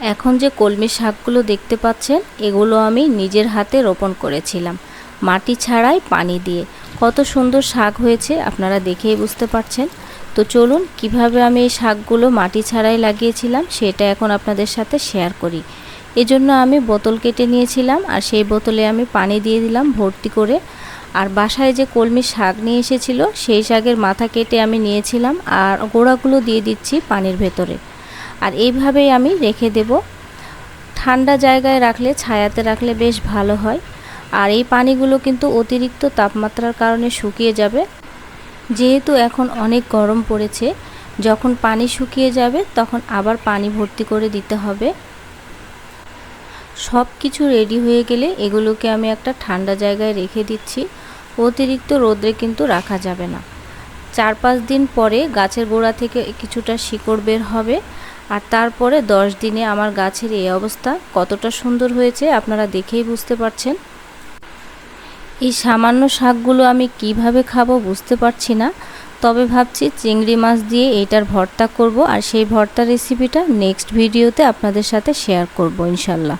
এখন যে কলমি শাকগুলো দেখতে পাচ্ছেন, এগুলো আমি নিজের হাতে রোপণ করেছিলাম, মাটি ছাড়াই পানি দিয়ে। কত সুন্দর শাক হয়েছে, আপনারা দেখেই বুঝতে পারছেন। তো চলুন, কীভাবে আমি এই শাকগুলো মাটি ছাড়াই লাগিয়েছিলাম, সেটা এখন আপনাদের সাথে শেয়ার করি। এজন্য আমি বোতল কেটে নিয়েছিলাম, আর সেই বোতলে আমি পানি দিয়ে দিলাম ভর্তি করে। আর বাসায় যে কলমি শাক নিয়ে এসেছিল, সেই শাকের মাথা কেটে আমি নিয়েছিলাম, আর গোড়াগুলো দিয়ে দিচ্ছি পানির ভেতরে। আর এইভাবেই আমি রেখে দেব। ঠান্ডা জায়গায় রাখলে, ছায়াতে রাখলে বেশ ভালো হয়। আর এই পানিগুলো কিন্তু অতিরিক্ত তাপমাত্রার কারণে শুকিয়ে যাবে। যেহেতু এখন অনেক গরম পড়েছে, যখন পানি শুকিয়ে যাবে, তখন আবার পানি ভর্তি করে দিতে হবে। সব কিছু রেডি হয়ে গেলে এগুলোকে আমি একটা ঠান্ডা জায়গায় রেখে দিচ্ছি। অতিরিক্ত রোদে কিন্তু রাখা যাবে না। চার পাঁচ দিন পরে গাছের গোড়া থেকে কিছুটা শিকড় বের হবে আর তারপরে দশ দিনে আমার গাছের এই অবস্থা কতটা সুন্দর হয়েছে আপনারা দেখেই বুঝতে পারছেন। এই সামান্য শাকগুলো আমি কীভাবে খাব বুঝতে পারছি না, তবে ভাবছি চিংড়ি মাছ দিয়ে এইটার ভর্তা করব আর সেই ভর্তা রেসিপিটা নেক্সট ভিডিওতে আপনাদের সাথে শেয়ার করব ইনশাল্লাহ।